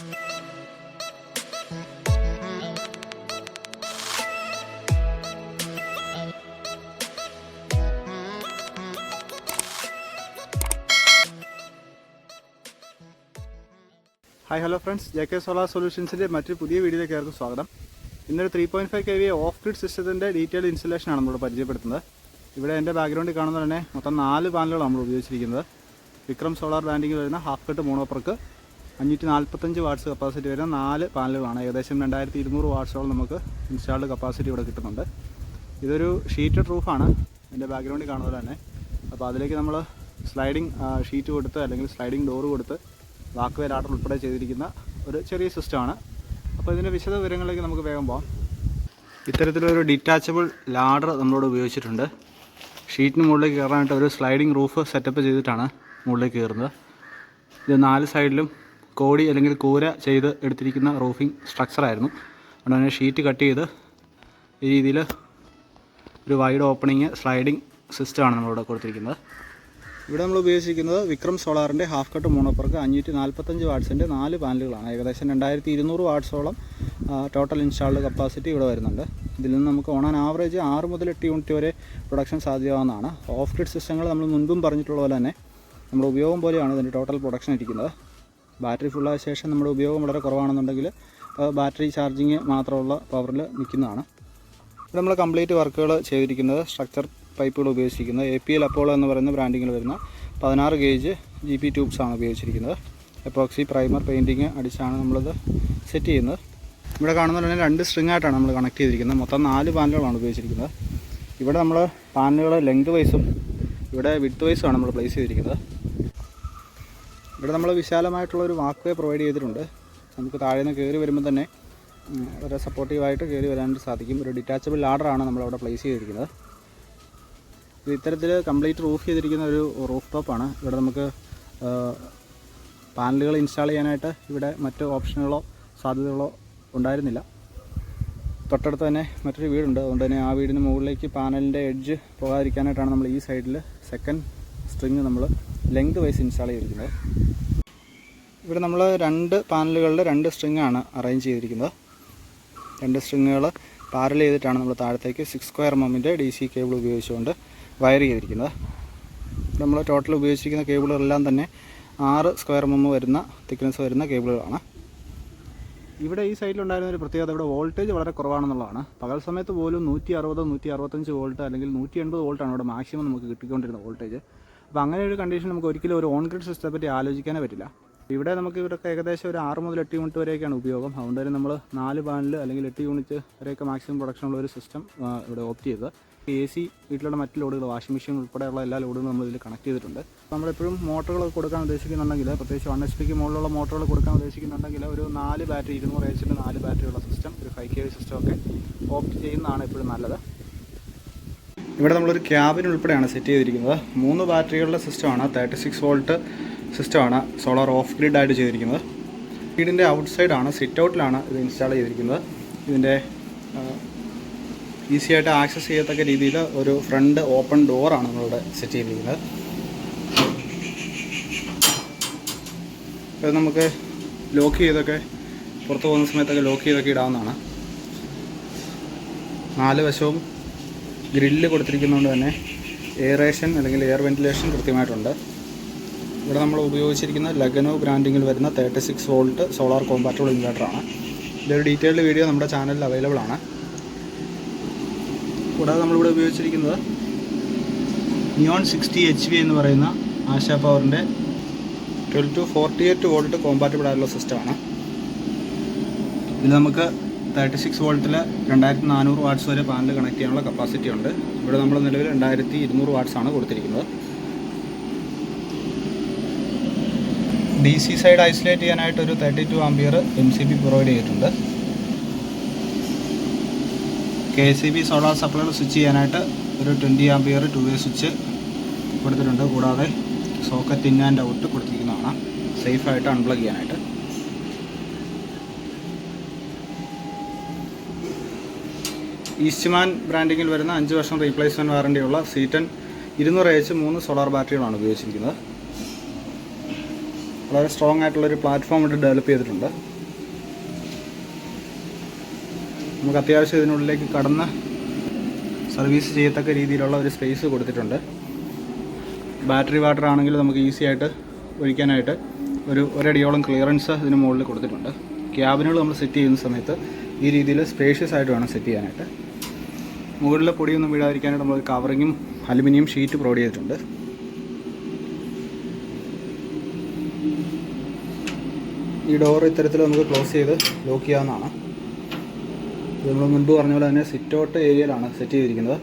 Hi hello friends J K solar സൊല്യൂഷൻസിന്റെ മറ്റൊരു പുതിയ വീഡിയോയിലേക്ക് ആയിരുന്നു സ്വാഗതം. ഇന്നൊരു three point five K V off grid സിസ്റ്റത്തിന്റെ ഡീറ്റെയിൽ ഇൻസ്റ്റലേഷനാണ് നമ്മൾ പരിചയപ്പെടുത്തുന്നത്. ഇവിടെ എന്റെ ബാക്ക്ഗ്രൗണ്ടിൽ കാണുന്ന തന്നെ മൊത്തം നാല് പാനലുകളാണ് നമ്മൾ ഉപയോഗിച്ചിരിക്കുന്നത്. വിക്രം സോളാർ ബ്രാൻഡിങ്ങിൽ വരുന്ന ഹാഫ് കട്ട് മോണോപ്പർക്ക് അഞ്ഞൂറ്റി നാൽപ്പത്തഞ്ച് വാട്ട്സ് കപ്പാസിറ്റി വരുന്ന നാല് പാനലുകളാണ്. ഏകദേശം രണ്ടായിരത്തി ഇരുന്നൂറ് വാട്ട്സോളം നമുക്ക് ഇൻസ്റ്റാൾഡ് കപ്പാസിറ്റി ഇവിടെ കിട്ടുന്നുണ്ട്. ഇതൊരു ഷീറ്റഡ് റൂഫാണ്. എന്റെ ബാക്ക്ഗ്രൗണ്ടിൽ കാണുന്നത് തന്നെ. അപ്പോൾ അതിലേക്ക് നമ്മൾ സ്ലൈഡിംഗ് ഷീറ്റ് കൊടുത്ത് അല്ലെങ്കിൽ സ്ലൈഡിംഗ് ഡോറ് കൊടുത്ത് വാക്ക് ലാഡർ ഉൾപ്പെടെ ചെയ്തിരിക്കുന്ന ഒരു ചെറിയ സിസ്റ്റമാണ്. അപ്പോൾ ഇതിന്റെ വിശദ വിവരങ്ങളിലേക്ക് നമുക്ക് വേഗം പോകാം ഇത്തരത്തിലൊരു ഡിറ്റാച്ചബിൾ ലാഡർ നമ്മളോട് ഉപയോഗിച്ചിട്ടുണ്ട്. ഷീറ്റിന് മുകളിലേക്ക് കയറാനായിട്ട് ഒരു സ്ലൈഡിംഗ് റൂഫ് സെറ്റപ്പ് ചെയ്തിട്ടാണ് മുകളിലേക്ക് കയറുന്നത്. ഇത് നാല് സൈഡിലും കോടി അല്ലെങ്കിൽ കൂര ചെയ്ത് എടുത്തിരിക്കുന്ന റൂഫിംഗ് സ്ട്രക്ചറായിരുന്നു അതുകൊണ്ട് തന്നെ ഷീറ്റ് കട്ട് ചെയ്ത് ഈ രീതിയിൽ ഒരു വൈഡ് ഓപ്പണിങ് സ്ലൈഡിങ് സിസ്റ്റമാണ് നമ്മളിവിടെ കൊടുത്തിരിക്കുന്നത്. ഇവിടെ നമ്മൾ ഉപയോഗിച്ചിരിക്കുന്നത് വിക്രം സോളാറിന്റെ ഹാഫ് കട്ട് മോണോപ്പർക്ക് അഞ്ഞൂറ്റി നാൽപ്പത്തഞ്ച് വാട്ട്സിന്റെ നാല് പാനലുകളാണ്. ഏകദേശം രണ്ടായിരത്തി ഇരുന്നൂറ് വാട്ട്സോളം ടോട്ടൽ ഇൻസ്റ്റാൾഡ് കപ്പാസിറ്റി ഇവിടെ വരുന്നുണ്ട്. ഇതിൽ നിന്ന് നമുക്ക് ഓൺ ആൻ ആവറേജ് ആറ് മുതൽ എട്ട് യൂണിറ്റ് വരെ പ്രൊഡക്ഷൻ സാധ്യമാവുന്നതാണ്. ഓഫ് ഗ്രിഡ് സിസ്റ്റങ്ങൾ നമ്മൾ മുൻപും പറഞ്ഞിട്ടുള്ള പോലെ തന്നെ നമ്മുടെ ഉപയോഗം പോലെയാണ് ഇതിന്റെ ടോട്ടൽ പ്രൊഡക്ഷൻ ഇരിക്കുന്നത്. ബാറ്ററി ഫുള്ളായ ശേഷം നമ്മുടെ ഉപയോഗം വളരെ കുറവാണെന്നുണ്ടെങ്കിൽ ബാറ്ററി ചാർജിങ് മാത്രമുള്ള പവറിൽ നിൽക്കുന്നതാണ്. ഇവിടെ നമ്മൾ കംപ്ലീറ്റ് വർക്കുകൾ ചെയ്തിരിക്കുന്നത് സ്ട്രക്ചർ പൈപ്പുകൾ ഉപയോഗിച്ചിരിക്കുന്നത്. എ പി എൽ അപ്പോളോ എന്ന് പറയുന്ന ബ്രാൻഡിങ്ങിൽ വരുന്ന പതിനാറ് ഗേജ് ജി പി ട്യൂബ്സാണ് ഉപയോഗിച്ചിരിക്കുന്നത്. എപ്പോക്സി പ്രൈമർ പെയിന്റിങ് അടിച്ചാണ് നമ്മളിത് സെറ്റ് ചെയ്യുന്നത്. ഇവിടെ കാണുന്ന തന്നെ രണ്ട് സ്ട്രിങ് ആയിട്ടാണ് നമ്മൾ കണക്ട് ചെയ്തിരിക്കുന്നത്. മൊത്തം നാല് പാനലുകളാണ് ഉപയോഗിച്ചിരിക്കുന്നത്. ഇവിടെ നമ്മൾ പാനലുകൾ ലെങ്ത് വൈസും ഇവിടെ വിഡ്ത്ത് വൈസുമാണ് നമ്മൾ പ്ലേസ് ചെയ്തിരിക്കുന്നത്. ഇവിടെ നമ്മൾ വിശാലമായിട്ടുള്ള ഒരു വാക്ക് വേ പ്രൊവൈഡ് ചെയ്തിട്ടുണ്ട്. നമുക്ക് താഴെ നിന്ന് കയറി വരുമ്പോൾ തന്നെ വളരെ സപ്പോർട്ടീവായിട്ട് കയറി വരാനായിട്ട് സാധിക്കും. ഒരു ഡിറ്റാച്ചബിൾ ലാഡറാണ് നമ്മളവിടെ പ്ലേസ് ചെയ്തിരിക്കുന്നത്. ഇത് ഇത്തരത്തിൽ കംപ്ലീറ്റ് റൂഫ് ചെയ്തിരിക്കുന്ന ഒരു റൂഫ് ടോപ്പാണ് ഇവിടെ നമുക്ക് പാനലുകൾ ഇൻസ്റ്റാൾ ചെയ്യാനായിട്ട് ഇവിടെ മറ്റ് ഓപ്ഷനുകളോ സാധ്യതകളോ ഉണ്ടായിരുന്നില്ല. തൊട്ടടുത്ത് തന്നെ മറ്റൊരു വീടുണ്ട്. അതുകൊണ്ട് തന്നെ ആ വീടിന് മുകളിലേക്ക് പാനലിന്റെ എഡ്ജ് പോകാതിരിക്കാനായിട്ടാണ് നമ്മൾ ഈ സൈഡിൽ സെക്കൻഡ് സ്ട്രിങ് നമ്മൾ ലെങ്ത് വൈസ് ഇൻസ്റ്റാൾ ചെയ്തിരിക്കുന്നത്. ഇവിടെ നമ്മൾ രണ്ട് പാനലുകളുടെ രണ്ട് സ്ട്രിങ് ആണ് അറേഞ്ച് ചെയ്തിരിക്കുന്നത്. രണ്ട് സ്ട്രിങ്ങുകൾ പാരൽ ചെയ്തിട്ടാണ് നമ്മൾ താഴത്തേക്ക് സിക്സ് സ്ക്വയർ മമ്മിന്റെ ഡി സി കേബിൾ ഉപയോഗിച്ചുകൊണ്ട് വയർ ചെയ്തിരിക്കുന്നത്. നമ്മൾ ടോട്ടൽ ഉപയോഗിച്ചിരിക്കുന്ന കേബിളുകളെല്ലാം തന്നെ ആറ് സ്ക്വയർ മമ്മ് വരുന്ന തിക്നെസ് വരുന്ന കേബിളുകളാണ് ഇവിടെ ഈ സൈഡിലുണ്ടായിരുന്ന ഒരു പ്രത്യേകത ഇവിടെ വോൾട്ടേജ് വളരെ കുറവാണെന്നുള്ളതാണ്. പകൽ സമയത്ത് പോലും നൂറ്റി അറുപത് നൂറ്റി അറുപത്തഞ്ച് വോൾട്ട് അല്ലെങ്കിൽ നൂറ്റി എൺപത് വോൾട്ടാണ് ഇവിടെ മാക്സിമം നമുക്ക് കിട്ടിക്കൊണ്ടിരുന്ന വോൾട്ടേജ് അപ്പോൾ അങ്ങനെ ഒരു കണ്ടീഷൻ നമുക്ക് ഒരിക്കലും ഒരു ഓൺ ഗ്രിഡ് സിസ്റ്റത്തെ പറ്റി ആലോചിക്കാനേ പറ്റില്ല. ഇവിടെ നമുക്ക് ഇവരൊക്കെ ഏകദേശം ഒരു ആറ് മുതൽ എട്ട് യൂണിറ്റ് വരെയൊക്കെയാണ് ഉപയോഗം. അതുകൊണ്ട് തന്നെ നമ്മൾ നാല് പാനൽ അല്ലെങ്കിൽ എട്ട് യൂണിറ്റ് വരെയൊക്കെ മാക്സിമം പ്രൊഡക്ഷനുള്ള ഒരു സിസ്റ്റം ഇവിടെ ഓപ്റ്റ് ചെയ്തത്. എ സി വീട്ടിലുള്ള മറ്റ് ലോഡുകൾ വാഷിംഗ് മെഷീൻ ഉൾപ്പെടെയുള്ള എല്ലാ ലോഡുകളും നമ്മൾ ഇതിൽ കണക്ട് ചെയ്തിട്ടുണ്ട്. നമ്മളെപ്പോഴും മോട്ടറുകൾ കൊടുക്കാൻ ഉദ്ദേശിക്കുന്നുണ്ടെങ്കിൽ പ്രത്യേകിച്ച് വൺ എച്ച് പിക്ക് മുകളിലുള്ള മോട്ടറുകൾ കൊടുക്കാൻ ഉദ്ദേശിക്കുന്നുണ്ടെങ്കിൽ ഒരു നാല് ബാറ്ററി ഇരുന്നൂറ് എച്ചിന്റെ നാല് ബാറ്ററിയുള്ള സിസ്റ്റം ഒരു ഫൈവ് കെ സിസ്റ്റം ഒക്കെ ഓപ്റ്റ് ചെയ്യുന്നതാണ് എപ്പോഴും നല്ലത്. ഇവിടെ നമ്മളൊരു ക്യാബിൻ ഉൾപ്പെടെയാണ് സെറ്റ് ചെയ്തിരിക്കുന്നത്. മൂന്ന് ബാറ്ററികളുടെ സിസ്റ്റമാണ് തേർട്ടി സിക്സ് വോൾട്ട് സിസ്റ്റമാണ് സോളാർ ഓഫ് ഗ്രിഡ് ആയിട്ട് ചെയ്തിരിക്കുന്നത്. വീടിന്റെ ഔട്ട് സൈഡാണ് സിറ്റ് ഔട്ടിലാണ് ഇത് ഇൻസ്റ്റാൾ ചെയ്തിരിക്കുന്നത്. ഇതിന്റെ ഈസി ആയിട്ട് ആക്സസ് ചെയ്യത്തക്ക രീതിയിൽ ഒരു ഫ്രണ്ട് ഓപ്പൺ ഡോറാണ് നമ്മളിവിടെ സെറ്റ് ചെയ്തിരിക്കുന്നത്. ഇത് നമുക്ക് ലോക്ക് ചെയ്തൊക്കെ പുറത്ത് പോകുന്ന സമയത്തൊക്കെ ലോക്ക് ചെയ്തൊക്കെ ഇടാവുന്നതാണ്. നാല് വശവും ഗ്രില്ല് കൊടുത്തിരിക്കുന്നതുകൊണ്ട് തന്നെ എയറേഷൻ അല്ലെങ്കിൽ എയർ വെന്റിലേഷൻ കൃത്യമായിട്ടുണ്ട്. ഇവിടെ നമ്മൾ ഉപയോഗിച്ചിരിക്കുന്ന ലഗനോ ബ്രാൻഡിങ്ങിൽ വരുന്ന thirty six volt solar compatible ഇൻവേർട്ടറാണ് ഇതൊരു ഡീറ്റെയിൽഡ് വീഡിയോ നമ്മുടെ ചാനലിൽ അവൈലബിൾ ആണ്. കൂടാതെ നമ്മളിവിടെ ഉപയോഗിച്ചിരിക്കുന്നത് നിയോൺ സിക്സ്റ്റി എച്ച് വി എന്ന് പറയുന്ന ആശാ പവറിന്റെ twelve to forty eight volt compatible ആയിട്ടുള്ള സിസ്റ്റമാണ് ഇത് നമുക്ക് തേർട്ടി സിക്സ് വോൾട്ടിൽ രണ്ടായിരത്തി നാനൂറ് വാട്ട്സ് വരെ പാനൽ കണക്ട് ചെയ്യാനുള്ള കപ്പാസിറ്റി ഉണ്ട്. ഇവിടെ നമ്മൾ നിലവിൽ രണ്ടായിരത്തി ഇരുന്നൂറ് വാട്ട്സ് ആണ് കൊടുത്തിരിക്കുന്നത്. ഡി സി സൈഡ് ഐസൊലേറ്റ് ചെയ്യാനായിട്ട് ഒരു thirty two ampere M C B provide ചെയ്തിട്ടുണ്ട് K C B solar supply switch ചെയ്യാനായിട്ട് ഒരു twenty ampere two way switch കൊടുത്തിട്ടുണ്ട്. കൂടാതെ സോക്കറ്റ് ഇൻ ആൻഡ് ഔട്ട് കൊടുത്തിരിക്കുന്നതാണ്. സേഫായിട്ട് അൺപ്ലഗ് ചെയ്യാനായിട്ട്. ഈസ്റ്റ്മാൻ ബ്രാൻഡിങ്ങിൽ വരുന്ന അഞ്ച് വർഷം റീപ്ലേസ്മെന്റ് വാറണ്ടിയുള്ള സീറ്റൻ ഇരുന്നൂറ് എച്ച് മൂന്ന് സോളാർ ബാറ്ററികളാണ് ഉപയോഗിച്ചിരിക്കുന്നത്. വളരെ സ്ട്രോങ് ആയിട്ടുള്ളൊരു പ്ലാറ്റ്ഫോം ഇവിടെ ഡെവലപ്പ് ചെയ്തിട്ടുണ്ട്. നമുക്ക് അത്യാവശ്യം ഇതിനുള്ളിലേക്ക് കടന്ന് സർവീസ് ചെയ്യത്തക്ക രീതിയിലുള്ള ഒരു സ്പേസ് കൊടുത്തിട്ടുണ്ട്. ബാറ്ററി വാട്ടർ ആണെങ്കിൽ നമുക്ക് ഈസി ആയിട്ട് ഒഴിക്കാനായിട്ട് ഒരു ഒരടിയോളം ക്ലിയറൻസ് ഇതിന് മുകളിൽ കൊടുത്തിട്ടുണ്ട്. ക്യാബിനുകൾ നമ്മൾ സെറ്റ് ചെയ്യുന്ന സമയത്ത് ഈ രീതിയിൽ സ്പേഷ്യസ് ആയിട്ട് വേണം സെറ്റ് ചെയ്യാനായിട്ട്. മുകളിലെ പൊടിയൊന്നും വീഴാതിരിക്കാനായിട്ട് നമ്മൾ കവറിങ്ങും അലുമിനിയം ഷീറ്റ് പ്രൊവൈഡ് ചെയ്തിട്ടുണ്ട്. ഈ ഡോർ ഇത്തരത്തിൽ നമുക്ക് ക്ലോസ് ചെയ്ത് ലോക്ക് ചെയ്യാവുന്നതാണ്. ഇത് നമ്മൾ മുൻപ് പറഞ്ഞ പോലെ തന്നെ സിറ്റ് ഔട്ട് ഏരിയയിലാണ് സെറ്റ് ചെയ്തിരിക്കുന്നത്.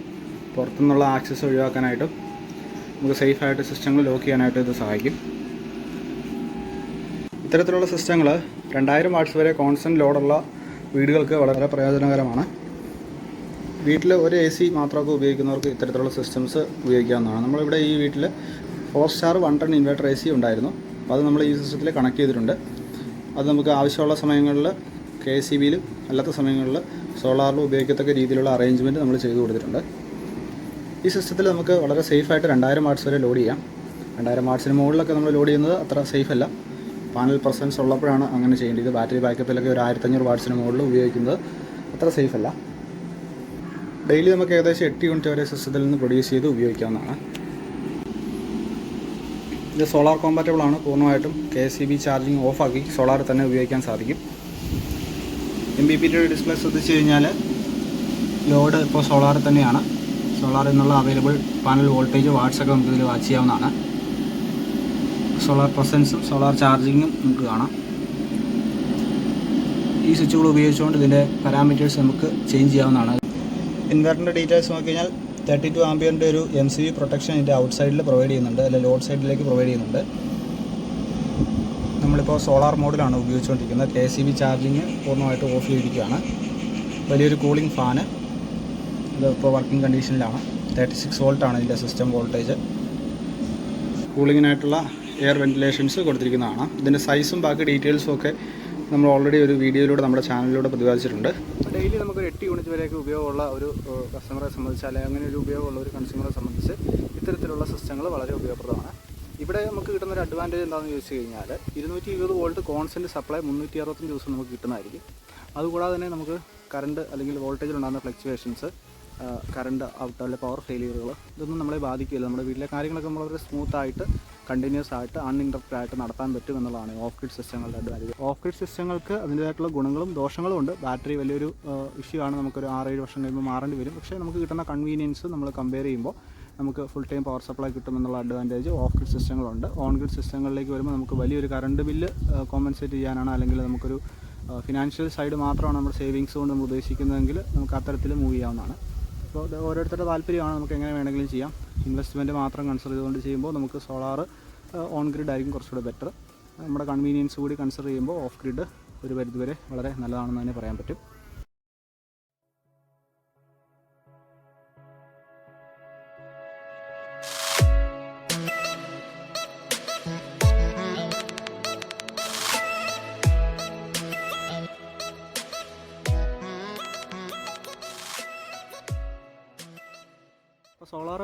പുറത്തുനിന്നുള്ള ആക്സസ് ഒഴിവാക്കാനായിട്ടും നമുക്ക് സേഫായിട്ട് സിസ്റ്റങ്ങൾ ലോക്ക് ചെയ്യാനായിട്ട് ഇത് സഹായിക്കും. ഇത്തരത്തിലുള്ള സിസ്റ്റങ്ങൾ രണ്ടായിരം വാട്ട്സ് വരെ കോൺസ്റ്റന്റ് ലോഡുള്ള വീടുകൾക്ക് വളരെ പ്രയോജനകരമാണ്. വീട്ടിൽ ഒരു എ സി മാത്രമൊക്കെ ഉപയോഗിക്കുന്നവർക്ക് ഇത്തരത്തിലുള്ള സിസ്റ്റംസ് ഉപയോഗിക്കാവുന്നതാണ്. നമ്മളിവിടെ ഈ വീട്ടിൽ four star one ton inverter A C ഉണ്ടായിരുന്നു. അത് നമ്മൾ ഈ സിസ്റ്റത്തിൽ കണക്ട് ചെയ്തിട്ടുണ്ട്. അത് നമുക്ക് ആവശ്യമുള്ള സമയങ്ങളിൽ കെ സി ബിയിലും അല്ലാത്ത സമയങ്ങളിൽ സോളാറിലും ഉപയോഗിക്കത്തക്ക രീതിയിലുള്ള അറേഞ്ച്മെന്റ് നമ്മൾ ചെയ്തു കൊടുത്തിട്ടുണ്ട്. ഈ സിസ്റ്റത്തിൽ നമുക്ക് വളരെ സേഫായിട്ട് രണ്ടായിരം വാട്ട്സ് വരെ ലോഡ് ചെയ്യാം. രണ്ടായിരം വാട്ട്സിന് മുകളിലൊക്കെ നമ്മൾ ലോഡ് ചെയ്യുന്നത് അത്ര സേഫ് അല്ല. പാനൽ പ്രസൻസ് ഉള്ളപ്പോഴാണ് അങ്ങനെ ചെയ്യേണ്ടത്. ബാറ്ററി ബാക്കപ്പിലൊക്കെ ഒരു ആയിരത്തഞ്ഞൂറ് വാട്ട്സിന് മുകളിൽ ഉപയോഗിക്കുന്നത് അത്ര സേഫ് അല്ല. ഡെയിലി നമുക്ക് ഏകദേശം എട്ട് യൂണിറ്റ് വരെ സിസ്റ്റത്തിൽ നിന്ന് പ്രൊഡ്യൂസ് ചെയ്ത് ഉപയോഗിക്കാവുന്നതാണ്. ഇത് സോളാർ കോമ്പാറ്റബിൾ ആണ്. പൂർണമായിട്ടും കെ സി ബി ചാർജിങ് ഓഫാക്കി സോളാർ തന്നെ ഉപയോഗിക്കാൻ സാധിക്കും. M B P T display ശ്രദ്ധിച്ചു കഴിഞ്ഞാൽ ലോഡ് ഇപ്പോൾ സോളാർ തന്നെയാണ്. സോളാർ എന്നുള്ള അവൈലബിൾ പാനൽ വോൾട്ടേജ് വാട്സൊക്കെ നമുക്ക് ഇതിൽ വാച്ച് ചെയ്യാവുന്നതാണ്. സോളാർ പ്രസൻസും സോളാർ ചാർജിങ്ങും നമുക്ക് കാണാം. ഈ സ്വിച്ചുകൾ ഉപയോഗിച്ചുകൊണ്ട് ഇതിന്റെ പാരാമീറ്റേഴ്സ് നമുക്ക് ചേഞ്ച് ചെയ്യാവുന്നതാണ്. ഇൻവെർട്ടറിന്റെ ഡീറ്റെയിൽസ് നോക്കി കഴിഞ്ഞാൽ തേർട്ടി ടു ആംബിയറിന്റെ ഒരു എം സി ബി പ്രൊട്ടക്ഷൻ ഇതിന്റെ ഔട്ട് സൈഡിൽ പ്രൊവൈഡ് ചെയ്യുന്നുണ്ട്. അല്ലെ ലോഡ് സൈഡിലേക്ക് പ്രൊവൈഡ് ചെയ്യുന്നുണ്ട്. നമ്മളിപ്പോൾ സോളാർ മോഡിലാണ് ഉപയോഗിച്ചുകൊണ്ടിരിക്കുന്നത്. കെ സി ബി ചാർജിങ് പൂർണമായിട്ട് ഓഫ് ചെയ്തിരിക്കുകയാണ്. വലിയൊരു കൂളിംഗ് ഫാന് ഇത് ഇപ്പോൾ വർക്കിംഗ് കണ്ടീഷനിലാണ് തേർട്ടി സിക്സ് വോൾട്ടാണ് ഇതിന്റെ സിസ്റ്റം വോൾട്ടേജ് കൂളിങ്ങിനായിട്ടുള്ള എയർ വെന്റിലേഷൻസ് കൊടുത്തിരിക്കുന്നതാണ്. ഇതിന്റെ സൈസും ബാക്കി ഡീറ്റെയിൽസും ഒക്കെ നമ്മൾ ഓൾറെഡി ഒരു വീഡിയോയിലൂടെ നമ്മുടെ ചാനലിലൂടെ പ്രതിപാദിച്ചിട്ടുണ്ട്. ഡെയിലി നമുക്ക് എട്ട് യൂണിറ്റ് വരെയൊക്കെ ഉപയോഗമുള്ള ഒരു കസ്റ്റമറെ സംബന്ധിച്ച് അല്ലെങ്കിൽ അങ്ങനെ ഒരു ഉപയോഗമുള്ള ഒരു കൺസ്യൂമറെ സംബന്ധിച്ച് ഇത്തരത്തിലുള്ള സിസ്റ്റങ്ങൾ വളരെ ഉപയോഗപ്രദമാണ്. ഇവിടെ നമുക്ക് കിട്ടുന്ന ഒരു അഡ്വാന്റേജ് എന്താണെന്ന് ചോദിച്ചു കഴിഞ്ഞാൽ ഇരുന്നൂറ്റി ഇരുപത് വോൾട്ട് കോൺസ്റ്റന്റ് സപ്ലൈ മുന്നൂറ്റി അറുപത്തഞ്ച് ദിവസം നമുക്ക് കിട്ടുന്നതായിരിക്കും. അതുകൂടാതെ തന്നെ നമുക്ക് കറണ്ട് അല്ലെങ്കിൽ വോൾട്ടേജിൽ ഉണ്ടാകുന്ന ഫ്ലക്ച്വേഷൻസ് കറണ്ട് ഔട്ട് അല്ലെങ്കിൽ പവർ ഫെയിലിയറുകൾ ഇതൊന്നും നമ്മളെ ബാധിക്കില്ല നമ്മുടെ വീട്ടിലെ കാര്യങ്ങളൊക്കെ നമ്മൾ വളരെ സ്മൂത്ത് ആയിട്ട് കണ്ടിന്യൂസ് ആയിട്ട് അൺഇന്ററപ്റ്റഡ് ആയിട്ട് നടത്താൻ പറ്റും എന്നുള്ളതാണ് ഓഫ് ഗ്രിഡ് സിസ്റ്റങ്ങളുടെ അഡ്വാന്റേജ് ഓഫ് ഗ്രിഡ് സിസ്റ്റങ്ങൾക്ക് അതിന്റേതായിട്ടുള്ള ഗുണങ്ങളും ദോഷങ്ങളും ഉണ്ട്. ബാറ്ററി വലിയൊരു ഇഷ്യൂ ആണ്. നമുക്കൊരു ആറേഴ് വർഷം കഴിയുമ്പോൾ മാറേണ്ടി വരും. പക്ഷേ നമുക്ക് കിട്ടുന്ന കൺവീനിയൻസ് നമ്മൾ കമ്പയർ ചെയ്യുമ്പോൾ നമുക്ക് ഫുൾ ടൈം പവർ സപ്ലൈ കിട്ടുമെന്നുള്ള അഡ്വാന്റേജ് ഓഫ് ഗ്രിഡ് സിസ്റ്റങ്ങളുണ്ട് ഓൺ ഗ്രിഡ് സിസ്റ്റങ്ങളിലേക്ക് വരുമ്പോൾ നമുക്ക് വലിയൊരു കറണ്ട് ബില്ല് കോമ്പൻസേറ്റ് ചെയ്യാനാണ് അല്ലെങ്കിൽ നമുക്കൊരു ഫിനാൻഷ്യൽ സൈഡ് മാത്രമാണ് നമ്മൾ സേവിങ്സ് കൊണ്ട് നമ്മൾ ഉദ്ദേശിക്കുന്നതെങ്കിൽ നമുക്ക് അത്തരത്തിൽ മൂവ് ചെയ്യാവുന്നതാണ്. അപ്പോൾ ഓരോരുത്തരുടെ താല്പര്യമാണ് നമുക്ക് എങ്ങനെ വേണമെങ്കിലും ചെയ്യാം. ഇൻവെസ്റ്റ്മെന്റ് മാത്രം കൺസിഡർ ചെയ്തുകൊണ്ട് ചെയ്യുമ്പോൾ നമുക്ക് സോളാർ ഓൺ ഗ്രിഡ് ആയിരിക്കും കുറച്ചുകൂടെ ബെറ്റർ നമ്മുടെ കൺവീനിയൻസ് കൂടി കൺസിഡർ ചെയ്യുമ്പോൾ ഓഫ് ഗ്രിഡ് ഒരു പരിധിവരെ വളരെ നല്ലതാണെന്ന് തന്നെ പറയാൻ പറ്റും.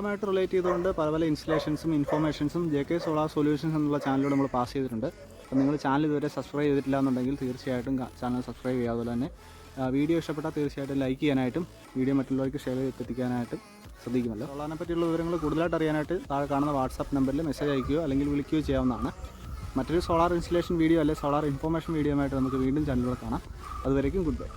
സോളാറുമായിട്ട് റിലേറ്റ് ചെയ്തുകൊണ്ട് പല പല ഇൻസ്റ്റലേഷൻസും ഇൻഫോർമേഷൻസും ജെ കെ സോളാർ സൊല്യൂഷൻസ് എന്നുള്ള ചാനലിലൂടെ നമ്മൾ പാസ് ചെയ്തിട്ടുണ്ട്. അപ്പോൾ നിങ്ങൾ ചാനൽ ഇതുവരെ സബ്സ്ക്രൈബ് ചെയ്തിട്ടില്ല എന്നുണ്ടെങ്കിൽ തീർച്ചയായിട്ടും ചാനൽ സബ്സ്ക്രൈബ് ചെയ്യുക. അതുപോലെ തന്നെ വീഡിയോ ഇഷ്ടപ്പെട്ടാൽ തീർച്ചയായിട്ടും ലൈക്ക് ചെയ്യാനായിട്ടും വീഡിയോ മറ്റുള്ളവർക്ക് ഷെയർ ചെയ്തെത്തിക്കാനായിട്ടും ശ്രദ്ധിക്കുമല്ലോ. സോളാറിനെ പറ്റിയുള്ള വിവരങ്ങൾ കൂടുതലായിട്ട് അറിയാനായിട്ട് താഴെ കാണുന്ന വാട്സാപ്പ് നമ്പറിൽ മെസ്സേജ് അയക്കുകയോ അല്ലെങ്കിൽ വിളിക്കുകയോ ചെയ്യാവുന്നതാണ്. മറ്റൊരു സോളാർ ഇൻസ്റ്റലേഷൻ വീഡിയോ അല്ലെങ്കിൽ സോളാർ ഇൻഫോർമേഷൻ വീഡിയോ ആയിട്ട് നമുക്ക് വീണ്ടും ചാനലുകൾ കാണാം. അതുവരേക്കും ഗുഡ് ബൈ